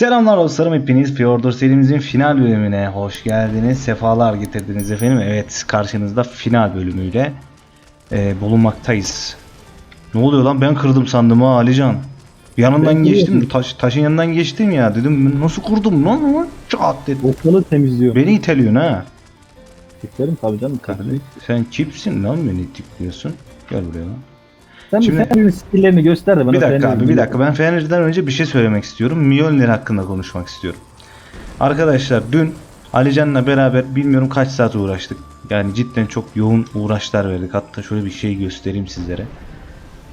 Selamlar dostlarım hepiniz Fjordur serimizin final bölümüne hoş geldiniz. Sefalar getirdiniz efendim. Evet karşınızda final bölümüyle e, bulunmaktayız. Ne oluyor lan ben kırdım sandım ha Alican. Yanından Ben geçtim taş, taşın yanından geçtim ya dedim nasıl kurdum lan ama çat dedim. Ortalığı temizliyor. Beni iteliyorsun ha. Tiklerim tabii canım. Kardeşim, sen kimsin lan beni itikliyorsun? Gel buraya lan. Sen Şimdi- bir kendinin skilllerini göster de bana. Bir dakika abi bir dakika ben Fener'den önce bir şey söylemek istiyorum. Mjolnir hakkında konuşmak istiyorum. Arkadaşlar dün Alican'la beraber bilmiyorum kaç saat uğraştık. Yani cidden çok yoğun uğraşlar verdik. Hatta şöyle bir şey göstereyim sizlere.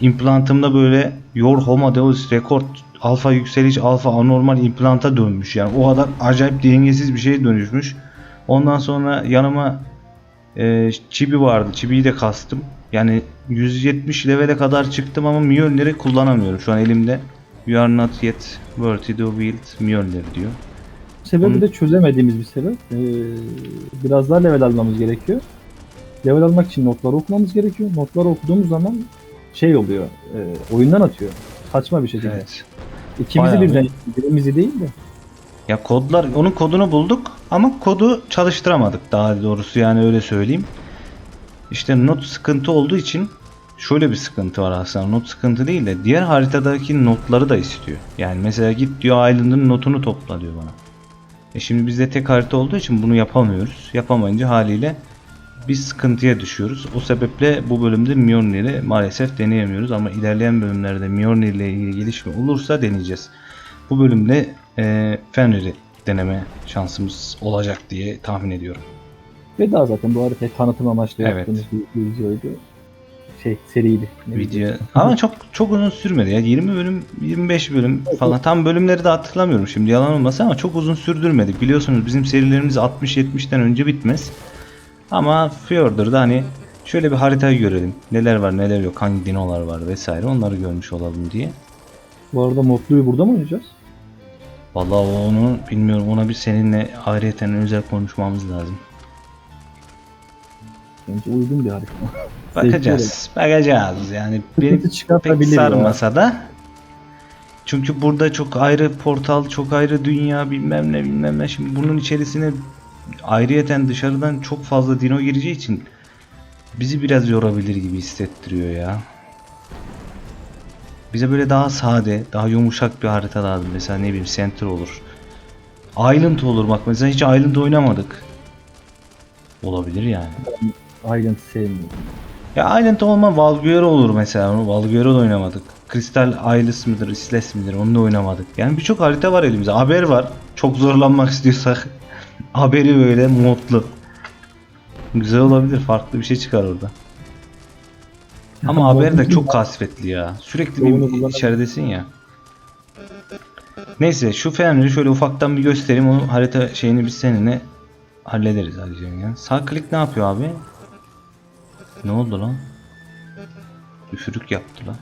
İmplantımda böyle Your Homo Deus Record alfa yükseliş alfa anormal implanta dönmüş. Yani o kadar acayip dengesiz bir şeye dönüşmüş. Ondan sonra yanıma e, Chibi vardı. Chibi'yi de kastım. Yani 170 levele kadar çıktım ama Mjolnir'i kullanamıyorum. Şu an elimde You are not yet worthy to wield Mjolnir diyor. Sebebi Onun- de çözemediğimiz bir sebep. Ee, biraz daha level almamız gerekiyor. Level almak için notları okumamız gerekiyor. Notları okuduğumuz zaman şey oluyor. e, oyundan atıyor. Saçma bir şekilde. Evet. İkimizi Bayağı birden, birimizi değil de. Ya kodlar onun kodunu bulduk ama kodu çalıştıramadık daha doğrusu yani öyle söyleyeyim. İşte not sıkıntı olduğu için şöyle bir sıkıntı var aslında. Not sıkıntı değil de diğer haritadaki notları da istiyor. Yani mesela git diyor Island'ın notunu topla diyor bana. E şimdi bizde tek harita olduğu için bunu yapamıyoruz. Yapamayınca haliyle biz sıkıntıya düşüyoruz. O sebeple bu bölümde Mjolnir'i maalesef deneyemiyoruz ama ilerleyen bölümlerde Mjolnir ile ilgili gelişme olursa deneyeceğiz. Bu bölümde e, Fenrir'i deneme şansımız olacak diye tahmin ediyorum. Ve daha zaten bu haritayı tanıtım amaçlı Evet. yaptığımız bir, bir videoydu. Şey seriydi. Video ama çok çok uzun sürmedi ya 20 bölüm 25 bölüm falan tam bölümleri de hatırlamıyorum şimdi yalan olmasın ama çok uzun sürdürmedik biliyorsunuz bizim serilerimiz 60-70'ten önce bitmez ama Fjordur'da hani şöyle bir haritayı görelim neler var neler yok hangi dinolar var vesaire onları görmüş olalım diye Bu arada Motlu'yu burada mı oynayacağız? Vallahi onu bilmiyorum ona bir seninle ayrıyeten özel konuşmamız lazım Bence uygun bir harita. bakacağız bakacağız yani benim Sıkıntı pek çıkartabilir ya. sarmasa da çünkü burada çok ayrı portal, çok ayrı dünya bilmem ne bilmem ne. Şimdi bunun içerisine ayrıyeten dışarıdan çok fazla dino gireceği için bizi biraz yorabilir gibi hissettiriyor ya. Bize böyle daha sade, daha yumuşak bir harita lazım. Mesela ne bileyim Center olur. Island olur bak mesela hiç Island oynamadık. Olabilir yani. Island sevmiyorum. Ya Island olma Valguero olur mesela. Onu Valguero da oynamadık. Crystal Isles midir, Isles midir onu da oynamadık. Yani birçok harita var elimizde. Haber var. Çok zorlanmak istiyorsak. Haberi böyle modlu. Güzel olabilir. Farklı bir şey çıkar orada. Ama haber de çok kasvetli ya. Sürekli bir içeridesin ya. Neyse şu Fenrir'i şöyle ufaktan bir göstereyim. O harita şeyini biz seninle hallederiz hadi canım ya. Sağ klik ne yapıyor abi? Ne oldu lan? Üfürük yaptı lan.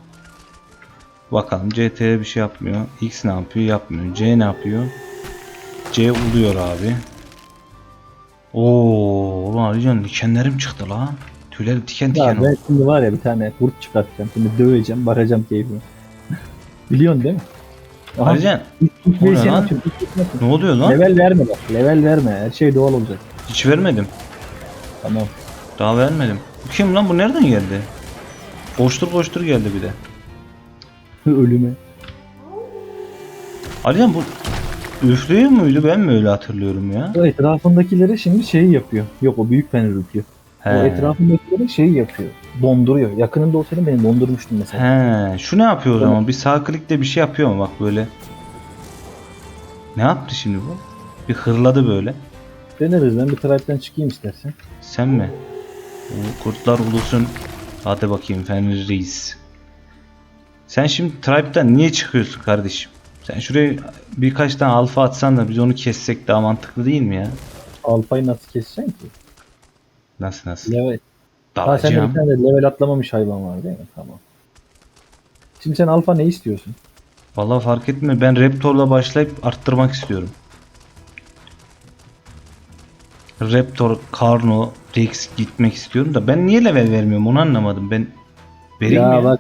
Bakalım CT bir şey yapmıyor. X ne yapıyor? Yapmıyor. C ne yapıyor? C uluyor abi. Oo, ulan Alican dikenlerim çıktı lan. Tüylerim diken diken Ya oldu. ben şimdi var ya bir tane kurt çıkartacağım. Şimdi döveceğim, bakacağım keyfime. Biliyorsun değil mi? Aha, Alican ilk, ilk O ne lan? ilk versiyonu açıyorum. ne oluyor lan? Level verme bak. Level verme. Her şey doğal olacak. Hiç vermedim. Tamam. Daha vermedim. Bu kim lan bu nereden geldi? Boştur boştur geldi bir de. Ölüme. Alican bu üflüyor muydu ben mi öyle hatırlıyorum ya? O etrafındakilere şimdi şeyi yapıyor. Yok o büyük fener yapıyor. O He. etrafındakilere şeyi yapıyor. Donduruyor. Yakınında olsaydı beni dondurmuştun mesela. He, şu ne yapıyor o zaman? Bir sağ klikle bir şey yapıyor mu bak böyle. Ne yaptı şimdi bu? Bir hırladı böyle. Deneriz ben bir tribe'den çıkayım istersen. Sen mi? O kurtlar ulusun. Hadi bakayım Fenrir Reis. Sen şimdi Tribe'den niye çıkıyorsun kardeşim? Sen şuraya birkaç tane alfa atsan da biz onu kessek daha mantıklı değil mi ya? Alfayı nasıl keseceksin ki? Nasıl nasıl? Level. Ha sende bir tane de level atlamamış hayvan var değil mi? Tamam. Şimdi sen alfa ne istiyorsun? Vallahi fark etmiyor. Ben Raptor'la başlayıp arttırmak istiyorum. Raptor, Karno, Rex gitmek istiyorum da ben niye level vermiyorum onu anlamadım. Ben vereyim ya ya? bak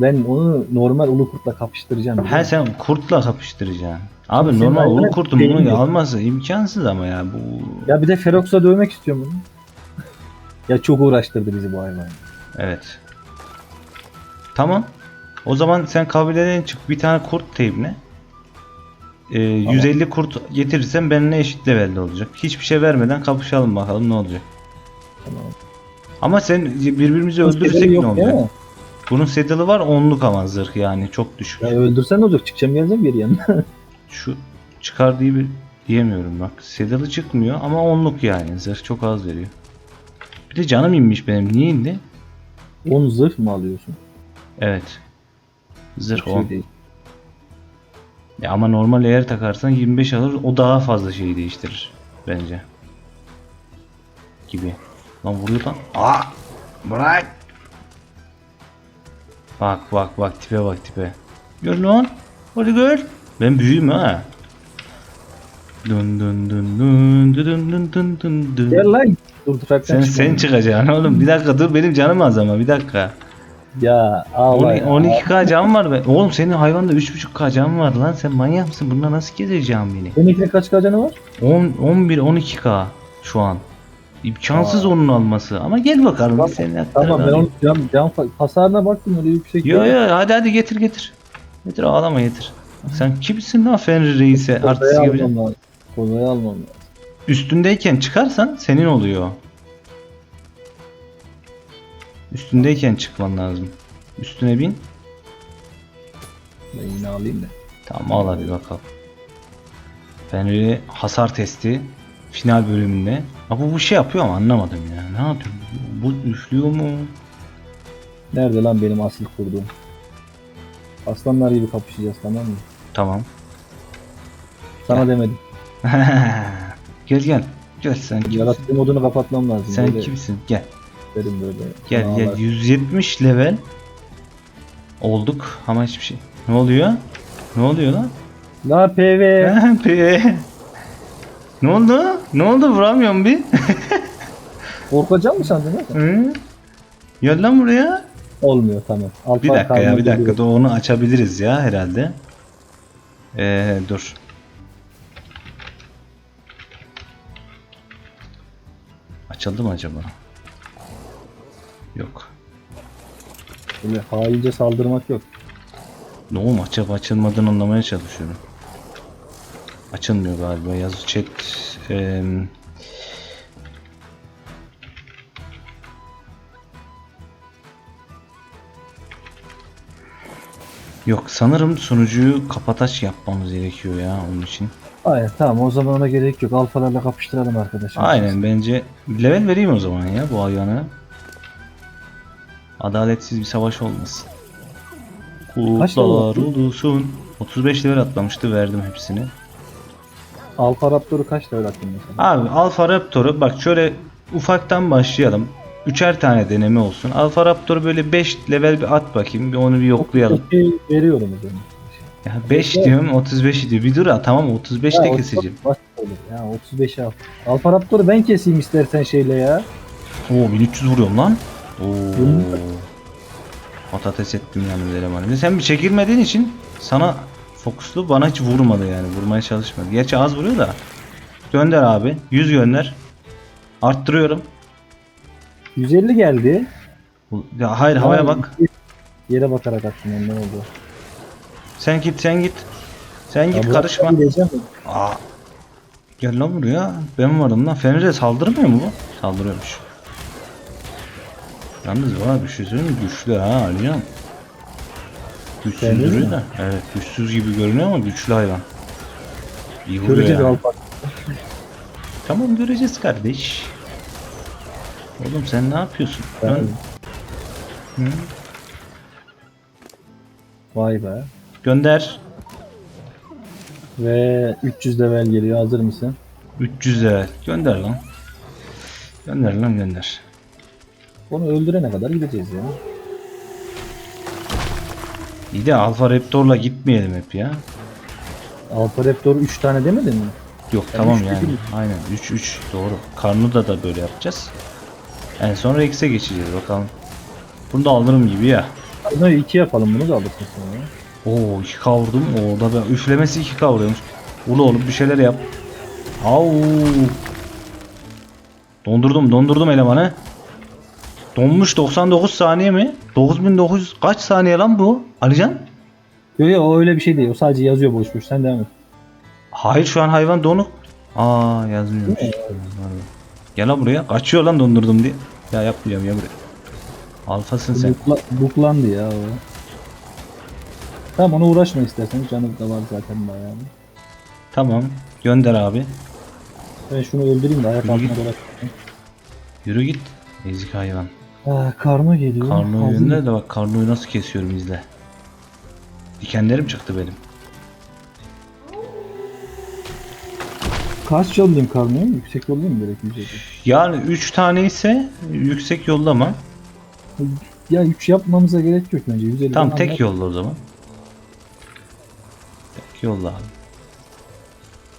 ben onu normal ulu kurtla kapıştıracağım. musun? sen kurtla kapıştıracaksın. Abi Senin normal ulu kurtun şeyin bunu yok. alması imkansız ama ya bu Ya bir de Ferox'a dövmek istiyorum bunu. Ya çok uğraştırdı bizi bu hayvan. evet. Tamam. O zaman sen kabileden çık bir tane kurt teyimle. Ee, 150 kurt getirirsen benimle eşit levelde olacak. Hiçbir şey vermeden kapışalım bakalım ne olacak. Tamam. Ama sen birbirimizi öldürürsek ne olacak? Bunun saddle'ı var onluk ama zırh yani çok düşük. Ya öldürsen ne olacak? Çıkacağım geleceğim geri yanına. Şu çıkar diye bir diyemiyorum bak. Saddle'ı çıkmıyor ama onluk yani. Zırh çok az veriyor. Bir de canım inmiş benim. Niye indi? 10 zırh mı alıyorsun? Evet. Zırh Hiçbir 10. şey. Ya ama normal eğer takarsan 25 alır. O daha fazla şeyi değiştirir. Bence. Gibi. Lan vuruyor lan. Aa! Bırak! Bak bak bak tipe bak tipe. Gör lan. Hadi gör. Ben büyüğüm ha. Dın dın dın dın dın dın dın dın dın. Gel lan. Dur duraktan Sen, sen çıkacaksın oğlum. Bir dakika dur benim canım az ama bir dakika. Ya ağla 10 ya. 12k can var be. Oğlum senin hayvanda 3.5k can var lan. Sen manyak mısın? Bununla nasıl gezeceğim beni? Seninkine kaç kacanı var? 10 11 12k şu an. İmkansız Aa. onun alması. Ama gel bakalım Tamam, senin Tamam ben onun can, can hasarına baktım öyle yüksek Yo değil. yo hadi hadi getir getir. Getir ağlama getir. Sen kimsin lan Fenrir reise artist gibi? Kodayı almam lazım. Üstündeyken çıkarsan senin oluyor. Üstündeyken çıkman lazım. Üstüne bin. Ben yine alayım da. Tamam al hadi bakalım. Fenrir'i hasar testi final bölümünde. Ama bu bir şey yapıyor ama anlamadım ya. Ne yapıyor? Bu üflüyor mu? Nerede lan benim asıl kurduğum? Aslanlar gibi kapışacağız tamam mı? Tamam. Sana demedim. gel gel. Gel sen? Yarattığı modunu kapatmam lazım. Sen böyle kimsin? Gel. Derim böyle. Gel Aa, gel. bak. 170 level olduk ama hiçbir şey. Ne oluyor? Ne oluyor lan? La PV. Pe- ne oldu? Ne oldu? Vuramıyorum bir. Korkacak mı sandın? Hı? Gel lan buraya. Olmuyor tamam. Alfa Bir dakika ya bir dakika dur onu açabiliriz ya herhalde. Ee, dur. Açıldı mı acaba? Yok. Böyle haince saldırmak yok. Ne oğlum açıp açılmadığını anlamaya çalışıyorum. Açılmıyor galiba yazı chat. eee, Yok sanırım sunucuyu kapataç yapmamız gerekiyor ya onun için. Hayır tamam o zaman ona gerek yok. Alfalarla kapıştıralım arkadaşlar. Aynen bence level vereyim o zaman ya bu hayvana. Adaletsiz bir savaş olmasın. Kaç level Kurtlar attın? ulusun. 35 level atlamıştı verdim hepsini. Alfa Raptor'u kaç level attın mesela? Abi Alfa Raptor'u bak şöyle ufaktan başlayalım. Üçer tane deneme olsun. Alfa Raptor'u böyle 5 level bir at bakayım. Bir onu bir yoklayalım. Veriyorum o zaman. Ya 5 Evet. diyorum 35 diyor. Bir dur ha tamam 35'te Ya, keseceğim. Baş olur ya 35 al. Alfa Raptor'u ben keseyim istersen şeyle ya. Oo 1300 vuruyorum lan. Oo. Patates ettim yani elemanı. Sen bir çekilmediğin için sana fokuslu bana hiç vurmadı yani. Vurmaya çalışmadı. Gerçi az vuruyor da. Gönder abi. 100 gönder. Arttırıyorum. 150 geldi. Ya hayır havaya bak. Yere bakarak attım ondan oldu. Sen git sen git. Sen Ya git bu karışma. Aa. Gel lan buraya. Ben varım lan. Fenrir'e saldırmıyor mu bu? Saldırıyormuş. Yalnız var bir şey söyleyeyim mi? Güçlü ha Alican. Güçsüz duruyor da. Evet güçsüz gibi görünüyor ama güçlü hayvan. İyi vuruyor Göreceğiz ya. Alfa. Tamam göreceğiz kardeş. Oğlum sen ne yapıyorsun? Ben-. Hı? Vay be. Gönder. Ve 300 level geliyor. Hazır mısın? 300 level. Gönder lan. Gönder lan gönder. Onu öldürene kadar gideceğiz ya. İyi de Alfa Raptor'la gitmeyelim hep ya. Alfa Raptor 3 tane demedin mi? Yok Yani tamam yani. değil. Aynen 3 3 doğru. Karnıda da böyle yapacağız. En sonra X'e geçeceğiz bakalım. Bunu da alırım gibi ya. Bunu 2 yapalım bunu da alırsın sonra. Oo 2 kavurdum. Orada ben üflemesi 2 kavuruyormuş. Ulu oğlum bir şeyler yap. Au. Dondurdum dondurdum elemanı. Donmuş 99 saniye mi? 9900 kaç saniye lan bu? Alican? Yok yok o öyle bir şey değil. O sadece yazıyor boş boş. Sen devam et. Hayır şu an hayvan donuk. Aa yazmıyormuş. Gel lan buraya. Kaçıyor lan dondurdum diye. Ya yapmayacağım ya buraya. Alfasın sen. Bukla, buklandı ya o. Tamam ona uğraşma istersen. Canı da var zaten bayağı. Tamam. Gönder abi. Ben şunu öldüreyim de ayak Yürü altına git. Yürü git. Ezik hayvan. Ah, karma geliyor. Karnoyu Hazır mı? de bak karnoyu nasıl kesiyorum izle. Dikenlerim çıktı benim. Kaç yollayayım karmayı? Yüksek yollayayım mı direkt yüzeyde? Yani 3 tane ise yüksek yollama. Ya 3 yapmamıza gerek yok bence. 150 Tam tek yolla o zaman. Yolla abi.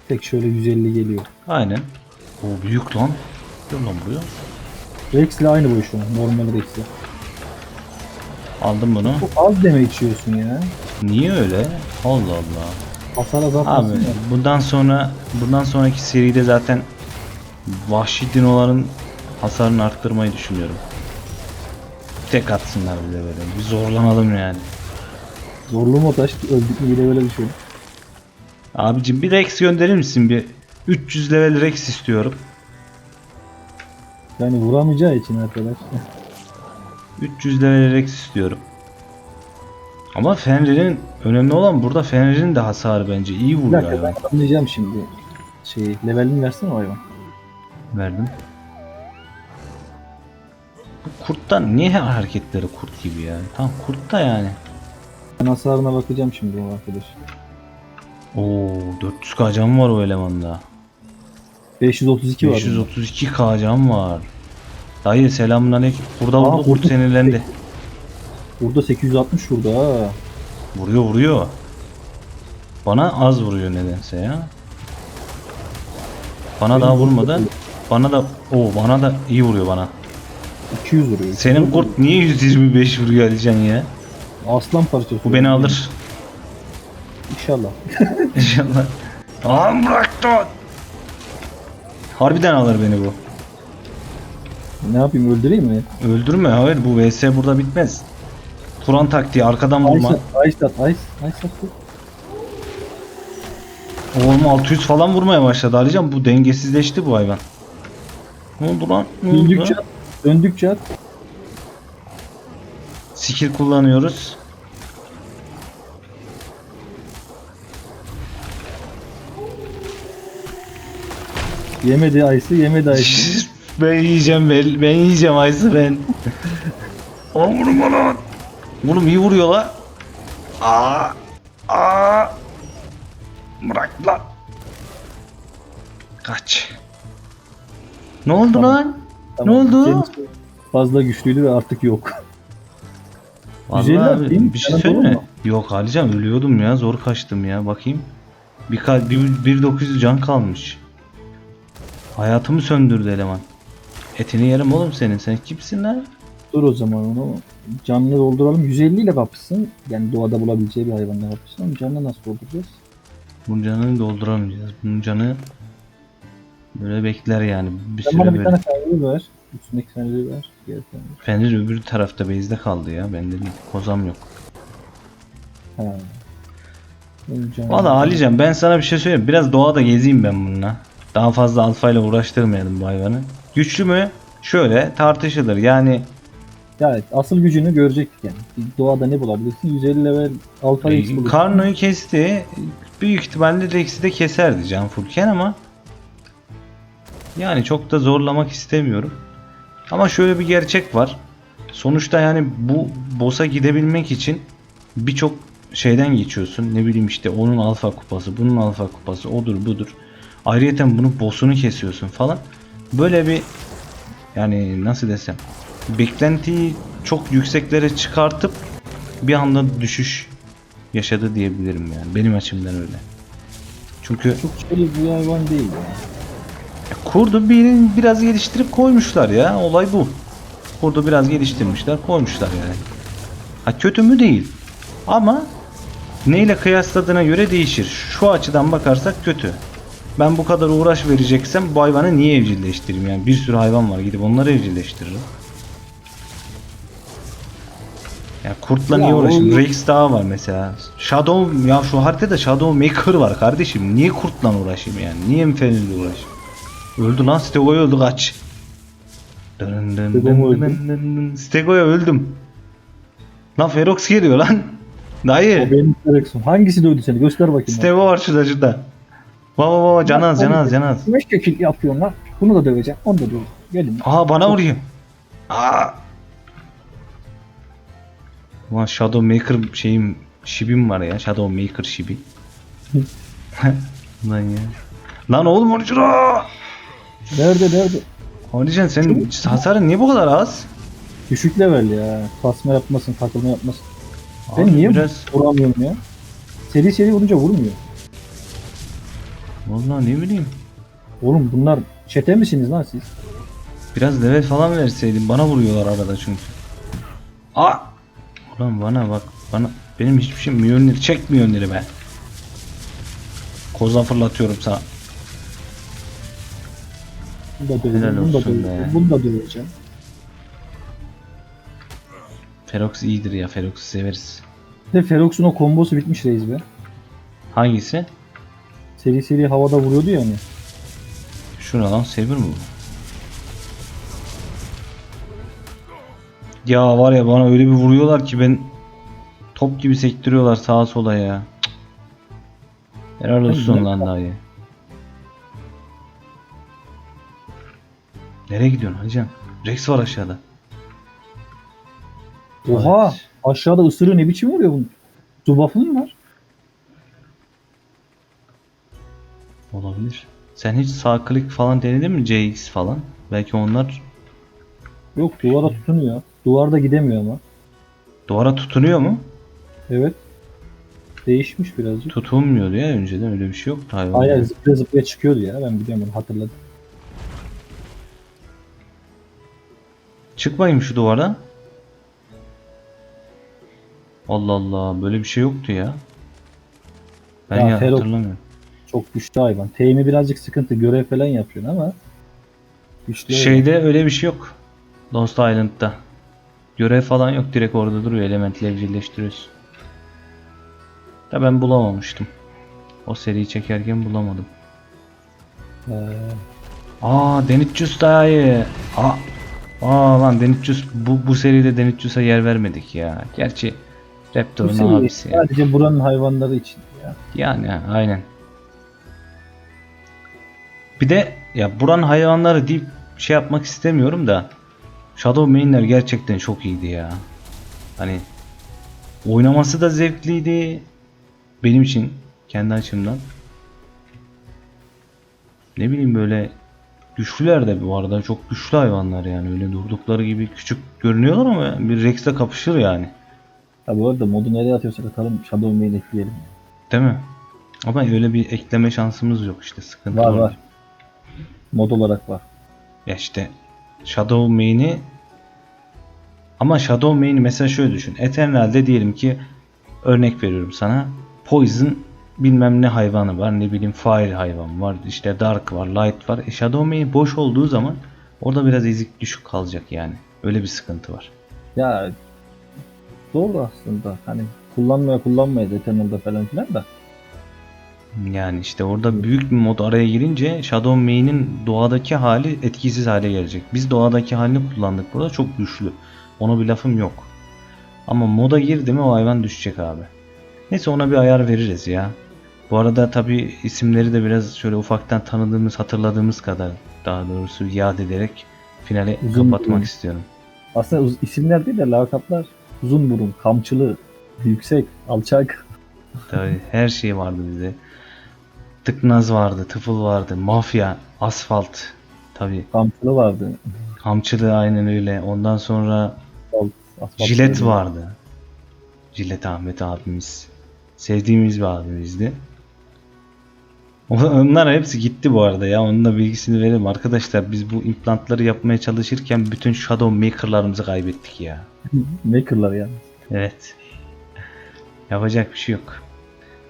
Tek şöyle 150 geliyor. Aynen. O büyük lan. Gel lan buraya. Rex ile aynı boy şu an. Normal Rex ile. Aldım bunu. Çok az deme içiyorsun ya. Niye öyle? Allah Allah. Hasar azaltmasın Abi ya. bundan sonra bundan sonraki seride zaten vahşi dinoların hasarını arttırmayı düşünüyorum. Tek atsınlar bir de böyle. Bir zorlanalım yani. Zorlu mu taş öldük mü yine böyle şey. Abicim bir Rex gönderir misin bir? 300 level Rex istiyorum. Yani vuramayacağı için arkadaş. 300 level Rex istiyorum. Ama Fenrir'in önemli olan burada Fenrir'in de hasarı bence iyi Bir vuruyor dakika hayvan. ben anlayacağım şimdi. Şey levelini versene o hayvan. Verdim. Bu kurttan niye her hareketleri kurt gibi ya? Tam kurt da yani. Ben hasarına bakacağım şimdi o arkadaş. Oo 400 kacam var o elemanda. 532 var. 532 kacam var. Dayı selamünaleyküm. Burada Aa, vurdu kurt sinirlendi. Burada 860 şurada ha. Vuruyor vuruyor. Bana az vuruyor nedense ya. Bana daha vurmadı. Bana da o bana da iyi vuruyor bana. 200 vuruyor. Senin kurt niye 125 vuruyor Alican ya? Aslan parçası. Bu beni alır. İnşallah. İnşallah. Aa bıraktı. Harbiden alır beni bu. Ne yapayım öldüreyim mi? Öldürme hayır bu vs burada bitmez. Turan taktiği arkadan vurma. Ice at, ice at, ice, ice at. Oğlum 600 falan vurmaya başladı Alican. Bu dengesizleşti bu hayvan. Ne oldu lan? Ne oldu? Döndükçe at, döndükçe at. Skill kullanıyoruz. Yemedi ice'ı, yemedi ice'ı. ben yiyeceğim ben, ben yiyeceğim Aysı ben. Aa vurma lan. Oğlum iyi vuruyor la. Aa. Aa. Bırak lan. Kaç. Ne oldu Tamam. lan? Ne oldu? Kendisi Fazla güçlüydü ve artık yok. Vallahi abi, değil mi? bir şey mu? Yok Alican ölüyordum ya zor kaçtım ya bakayım. Bir, bir, bir 900 can kalmış. Hayatımı söndürdü eleman. Etini yerim oğlum senin. Sen kimsin lan? Dur o zaman onu canlı dolduralım. 150 ile kapışsın. Yani doğada bulabileceği bir hayvanla kapışsın. Canlı nasıl dolduracağız? Bunun canını dolduramayacağız. Bunun canı böyle bekler yani. Bir Sen süre bana bir böyle. tane feneri ver. Üstündeki feneri ver. Feneri. Fenrir öbür tarafta base'de kaldı ya. Bende değil. Kozam yok. Ha. Valla Alican ben sana bir şey söyleyeyim. Biraz doğada gezeyim ben bununla. Daha fazla alfayla uğraştırmayalım bu hayvanı. Güçlü mü? Şöyle tartışılır. Yani Evet, asıl gücünü görecektik yani. Doğada ne bulabilirsin? 150 level alfa e, bulursun. Karno'yu kesti. Büyük ihtimalle Rex'i de keserdi Can Furken ama yani çok da zorlamak istemiyorum. Ama şöyle bir gerçek var. Sonuçta yani bu boss'a gidebilmek için birçok şeyden geçiyorsun. Ne bileyim işte onun alfa kupası, bunun alfa kupası, odur budur. Ayrıyeten bunun boss'unu kesiyorsun falan. Böyle bir yani nasıl desem beklentiyi çok yükseklere çıkartıp bir anda düşüş yaşadı diyebilirim yani. Benim açımdan öyle. Çünkü Çok şöyle bir hayvan değil yani. kurdu birini biraz geliştirip koymuşlar ya. Olay bu. Kurdu biraz geliştirmişler, koymuşlar yani. Ha kötü mü değil. Ama Neyle kıyasladığına göre değişir. Şu açıdan bakarsak kötü. Ben bu kadar uğraş vereceksem bu hayvanı niye evcilleştireyim yani bir sürü hayvan var gidip onları evcilleştiririm. Ya kurtla Ya niye uğraşayım? Rex daha var mesela. Shadow ya şu haritada Shadow Maker var kardeşim. Niye kurtla uğraşayım yani? Niye Infernal'le uğraşayım? Öldü lan Stego'ya öldü kaç. Dın dın dın dın dın. Stego'ya öldüm. Lan Ferox geliyor lan. Dayı. O benim Ferex'im. Hangisi dövdü seni? Göster bakayım. Stego var şurada şurada. Baba baba canaz canaz canaz. Meş kökül yapıyorsun lan. Bunu da döveceğim. Onu da döveceğim. Gelin. Aha bana vuruyor. Aa. Ulan Shadow Maker şeyim şibim var ya. Shadow Maker şibi. Lan ya. Lan oğlum Orçura. Nerede nerede? Orçun senin hasarın niye bu kadar az? Düşük level ya. Tasma yapmasın, takılma yapmasın. Ben Abi niye biraz vuramıyorum ya? Seri seri vurunca vurmuyor. Vallahi ne bileyim. Oğlum bunlar çete misiniz lan siz? Biraz level falan verseydin bana vuruyorlar arada çünkü. Aa! Ulan bana bak bana benim hiçbir şey Mjolnir çek Mjolnir'i be. Koza fırlatıyorum sana. Bunu da döveceğim, bunu da döveceğim, bunu da döveceğim. Ferox iyidir ya Ferox'u severiz. De Ferox'un o kombosu bitmiş reis be. Hangisi? Seri seri havada vuruyordu ya hani. Şuna lan Saber mi bu? Ya var ya bana öyle bir vuruyorlar ki ben top gibi sektiriyorlar sağa sola ya. Helal olsun lan dayı. Nereye gidiyorsun Hacı? Rex var aşağıda. Oha! Evet. Aşağıda ısırıyor ne biçim vuruyor bunu? Su buff'ı mı var? Olabilir. Sen hiç sağ klik falan denedin mi CX falan? Belki onlar Yok duvara tutunuyor. Duvarda gidemiyor ama. duvara tutunuyor mu? Evet. Değişmiş birazcık. Tutulmuyordu ya önceden öyle bir şey yoktu hayvan. Hayır zıplaya zıplaya çıkıyordu ya ben biliyorum onu hatırladım. Çık bakayım şu duvara. Allah Allah böyle bir şey yoktu ya. Ben Ya ya, hatırlamıyorum. Çok güçlü hayvan. Teymi birazcık sıkıntı. Görev falan yapıyorsun ama güçlü hayvan. Şeyde öyle bir şey yok. Lost Island'da. Görev falan yok direkt orada duruyor elementle evcilleştiriyorsun. Da ben bulamamıştım. O seriyi çekerken bulamadım. Ee, Aa Denitçus dayı. Aa, aa lan Denitçus bu, bu seride Denitçus'a yer vermedik ya. Gerçi Raptor'un abisi sadece buranın hayvanları için ya. Yani aynen. Bir de ya buranın hayvanları deyip şey yapmak istemiyorum da Shadow Main'ler gerçekten çok iyiydi ya. Hani oynaması da zevkliydi. Benim için kendi açımdan. Ne bileyim böyle güçlüler de bu arada çok güçlü hayvanlar yani öyle durdukları gibi küçük görünüyorlar ama bir Rex'le kapışır yani. Ha bu arada modu nereye atıyorsak atalım Shadow Main ekleyelim. Değil mi? Ama öyle bir ekleme şansımız yok işte sıkıntı Var orada. var. Mod olarak var. Ya işte Shadow Main'i ama Shadow Main'i mesela şöyle düşün. Eternal'de diyelim ki örnek veriyorum sana. Poison bilmem ne hayvanı var. Ne bileyim Fire hayvan var. işte Dark var. Light var. E Shadow Main boş olduğu zaman orada biraz ezik düşük kalacak yani. Öyle bir sıkıntı var. Ya doğru aslında. Hani kullanmaya kullanmaya Eternal'da falan filan da. Yani işte orada büyük bir mod araya girince Shadow Main'in doğadaki hali etkisiz hale gelecek. Biz doğadaki halini kullandık burada çok güçlü. Ona bir lafım yok. Ama moda girdi mi o hayvan düşecek abi. Neyse ona bir ayar veririz ya. Bu arada tabi isimleri de biraz şöyle ufaktan tanıdığımız hatırladığımız kadar daha doğrusu yad ederek finale Uzun kapatmak burun. istiyorum. Aslında isimler değil de lakaplar. Uzun burun, kamçılı, yüksek, alçak. Tabii her şey vardı bize. Tıknaz vardı, tıfıl vardı, mafya, asfalt. Tabi Kamçılı vardı. Hamçılı aynen öyle. Ondan sonra Asfalt, asfalt Jilet vardı. vardı. Jilet Ahmet abimiz. Sevdiğimiz bir abimizdi. Onlar hepsi gitti bu arada ya. Onun da bilgisini verelim. Arkadaşlar biz bu implantları yapmaya çalışırken bütün Shadow Maker'larımızı kaybettik ya. Maker'lar yani. Evet. Yapacak bir şey yok.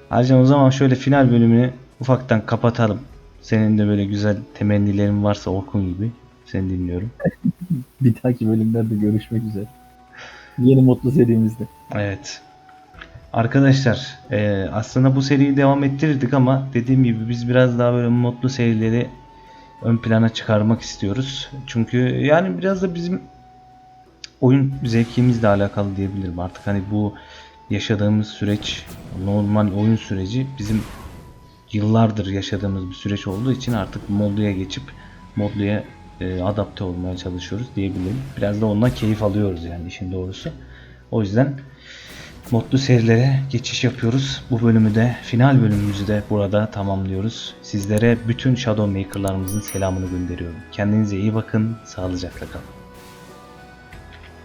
Hacım o zaman şöyle final bölümünü ufaktan kapatalım. Senin de böyle güzel temennilerin varsa Orkun gibi. Seni dinliyorum. Bir dahaki bölümlerde görüşmek üzere. Yeni mutlu serimizde. Evet. Arkadaşlar e, aslında bu seriyi devam ettirirdik ama dediğim gibi biz biraz daha böyle modlu serileri ön plana çıkarmak istiyoruz. Çünkü yani biraz da bizim oyun zevkimizle alakalı diyebilirim. Artık hani bu yaşadığımız süreç normal oyun süreci bizim yıllardır yaşadığımız bir süreç olduğu için artık modluya geçip modluya e, adapte olmaya çalışıyoruz diyebilirim. Biraz da ondan keyif alıyoruz yani işin doğrusu. O yüzden modlu serilere geçiş yapıyoruz. Bu bölümü de final bölümümüzü de burada tamamlıyoruz. Sizlere bütün Shadow Maker'larımızın selamını gönderiyorum. Kendinize iyi bakın, sağlıcakla kalın.